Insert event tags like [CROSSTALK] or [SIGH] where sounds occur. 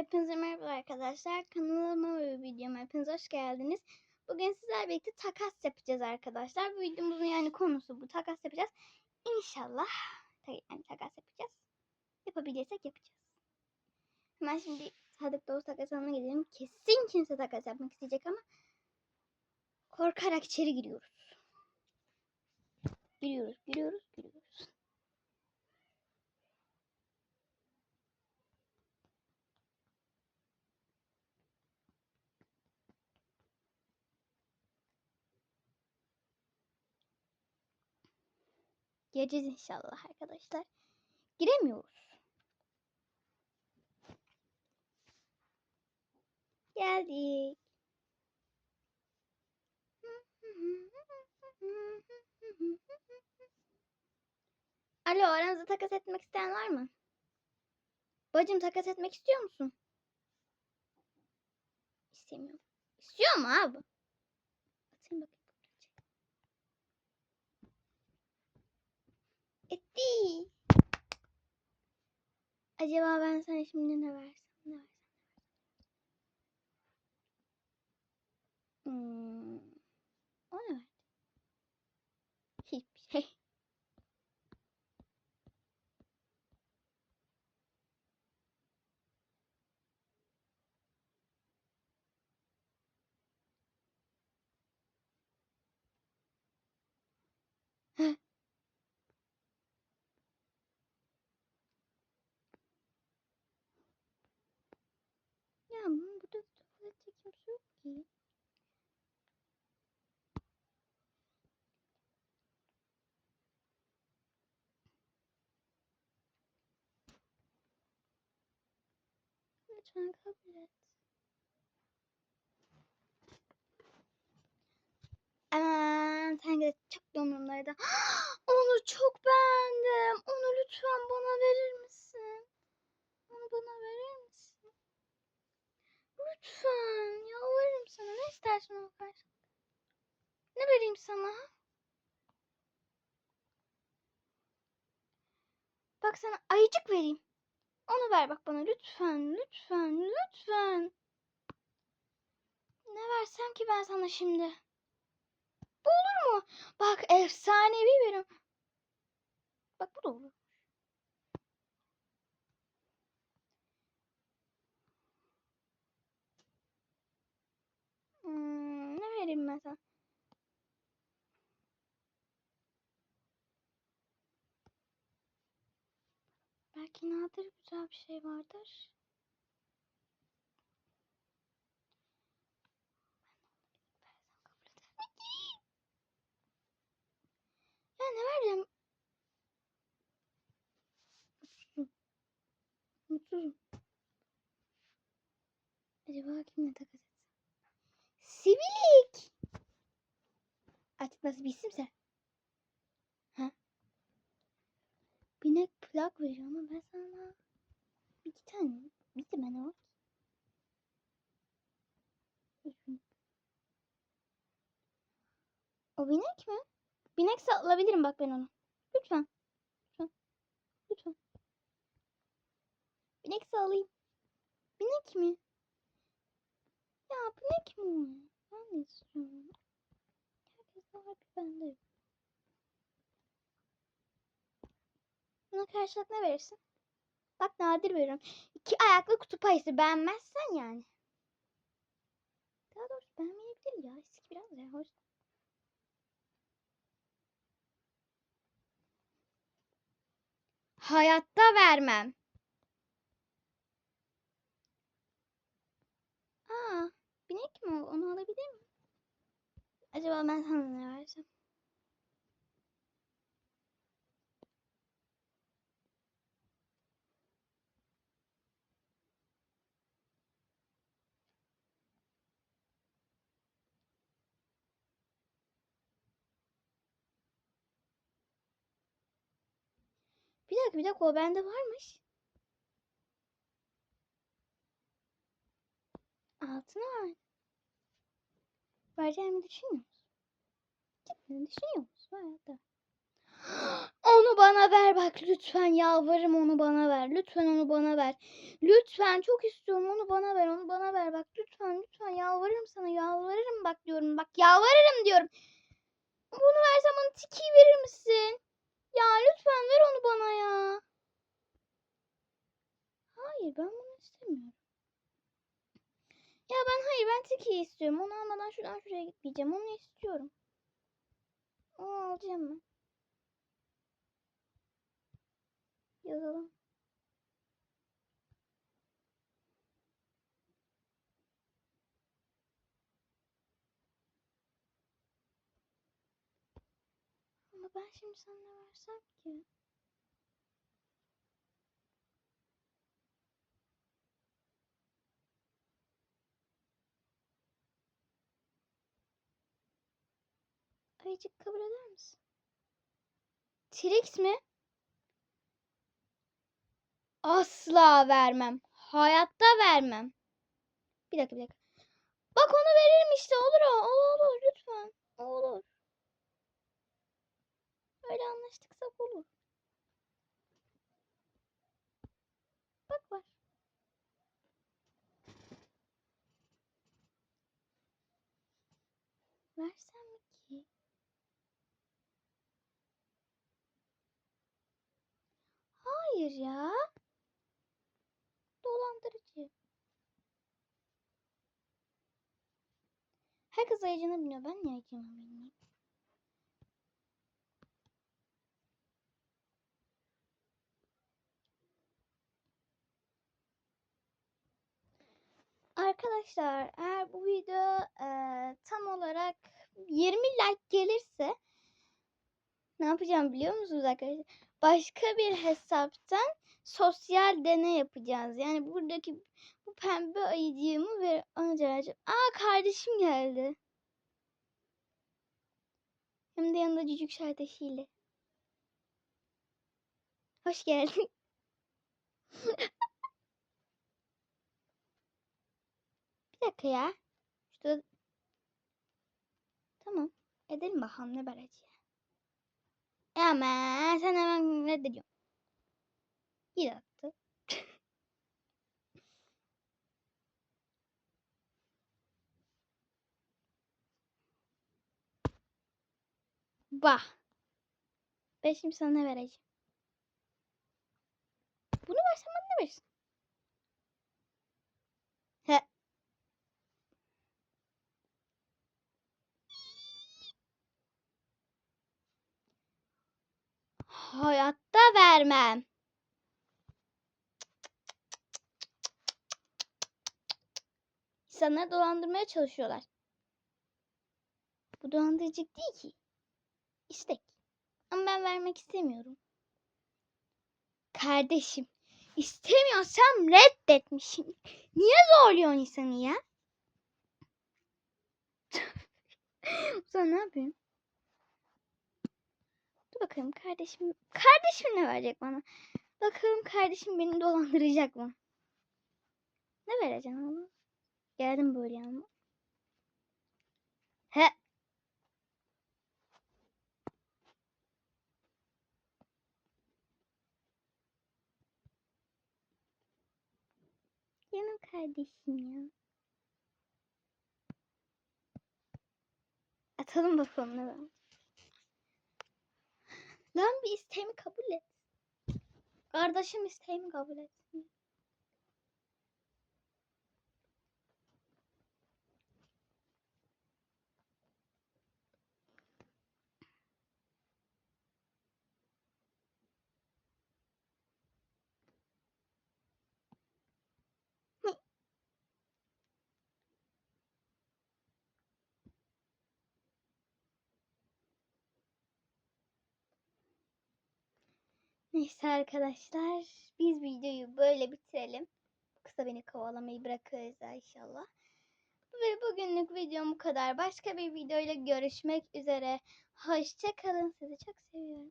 Hepinize merhaba arkadaşlar. Kanalıma ve videoma hepiniz hoş geldiniz. Bugün sizlerle birlikte takas yapacağız arkadaşlar. Bu videomuzun yani konusu bu. Takas yapacağız. İnşallah yani takas yapacağız. Yapabilirsek yapacağız. Hemen şimdi Sadık Doğu takas alanına gidelim. Kesin kimse takas yapmak isteyecek ama korkarak içeri giriyoruz. Giriyoruz, giriyoruz, giriyoruz. Gireceğiz inşallah arkadaşlar. Giremiyoruz. Geldik. Alo aranızda takas etmek isteyen var mı? Bacım takas etmek istiyor musun? İstemiyorum. İstiyor mu abi? Acaba ben sana şimdi ne versem ne versem. Hmm. O ne verdi? Hiçbir şey. Heh. Ya bunun burada tuvalette kimse yok ki. Lütfen kabul et. Sen de çok umurumdaydı. [GASPS] Onu çok beğendim. Onu lütfen bana verir misin? Onu bana verir misin? Lütfen yalvarırım sana. Ne istersin o? Ne vereyim sana? Bak sana ayıcık vereyim. Onu ver bak bana lütfen, lütfen, lütfen. Ne versem ki ben sana şimdi? Bu olur mu? Bak efsanevi benim. Bak bu da olur. Hmm, ne vereyim ben sana? Belki nadir güzel bir şey vardır. Ya ne vereceğim? Mutsuzum. Mutsuzum. Acaba kimle takas etsem? Sivilik. Artık nasıl bir isimse. Ha? Binek plak veriyor ama ben sana iki tane bir de bana. Üzgünüm. O binek mi? Binekse alabilirim bak ben onu. Lütfen. Lütfen. Lütfen. Binekse alayım. Binek mi? Ya binek mi? Ben de istiyorum. Herkes var bir bende yok. Buna karşılık ne verirsin? Bak nadir veriyorum. İki ayaklı kutup ayısı beğenmezsen yani. Daha doğrusu beğenmeyebilir ya. Eski biraz ya. Hoş. Hayatta vermem. Aa, binek mi o? Onu alabilir miyim? Acaba ben sana ne versem? Bir dakika bir dakika o bende varmış. Altına var. Vereceğimi düşünüyor musun? Cidden düşünüyor musun hayatta? [GASPS] Onu bana ver bak lütfen yalvarırım onu bana ver. Lütfen onu bana ver. Lütfen çok istiyorum onu bana ver. Onu bana ver bak lütfen lütfen yalvarırım sana yalvarırım bak diyorum. Bak yalvarırım diyorum. Bunu versem bana tiki verir misin? Ver onu bana ya. Hayır ben bunu istemiyorum. Ya ben hayır ben tiki istiyorum. Onu almadan şuradan şuraya gitmeyeceğim. Onu istiyorum. Onu alacağım ben. Yazalım. Ama ben şimdi sana versem ki? Ayıcık kabul eder misin? Trix mi? Asla vermem. Hayatta vermem. Bir dakika bir dakika. Bak onu veririm işte olur o. O olur lütfen. Olur. Öyle anlaştıksak olur. Bak var. Versem mi ki? Hayır ya. Dolandırıcı. Herkes ayıcını biliyor. Ben niye ayıcını bilmiyorum? Arkadaşlar eğer bu video eee, tam olarak 20 like gelirse ne yapacağım biliyor musunuz arkadaşlar? Başka bir hesaptan sosyal deney yapacağız. Yani buradaki bu pembe ayıcığımı ve alacağım. Aa kardeşim geldi. Hem de yanında cücük kardeşiyle. Hoş geldin. [LAUGHS] Bir dakika ya. Şurada... Tamam. Edelim bakalım ne vereceğim. Ama sen hemen reddediyorsun. [LAUGHS] İyi attı. Bah. Ben şimdi sana ne vereceğim? Bunu versem ne verirsin? Hayatta vermem. İnsanları dolandırmaya çalışıyorlar. Bu dolandırıcılık değil ki. İstek. Ama ben vermek istemiyorum. Kardeşim, istemiyorsam reddetmişim. Niye zorluyorsun insanı ya? [LAUGHS] Sen ne yapıyorsun? Bakalım kardeşim. Kardeşim ne verecek bana? Bakalım kardeşim beni dolandıracak mı? Ne vereceğim ona? Geldim böyle yanıma. He. Canım kardeşim ya. Atalım bakalım ne var. Lan bir isteğimi kabul et. Kardeşim isteğimi kabul etsin. Neyse arkadaşlar biz videoyu böyle bitirelim. Kısa beni kovalamayı bırakırız inşallah. Ve bugünlük videom bu kadar. Başka bir videoyla görüşmek üzere. Hoşçakalın. Sizi çok seviyorum.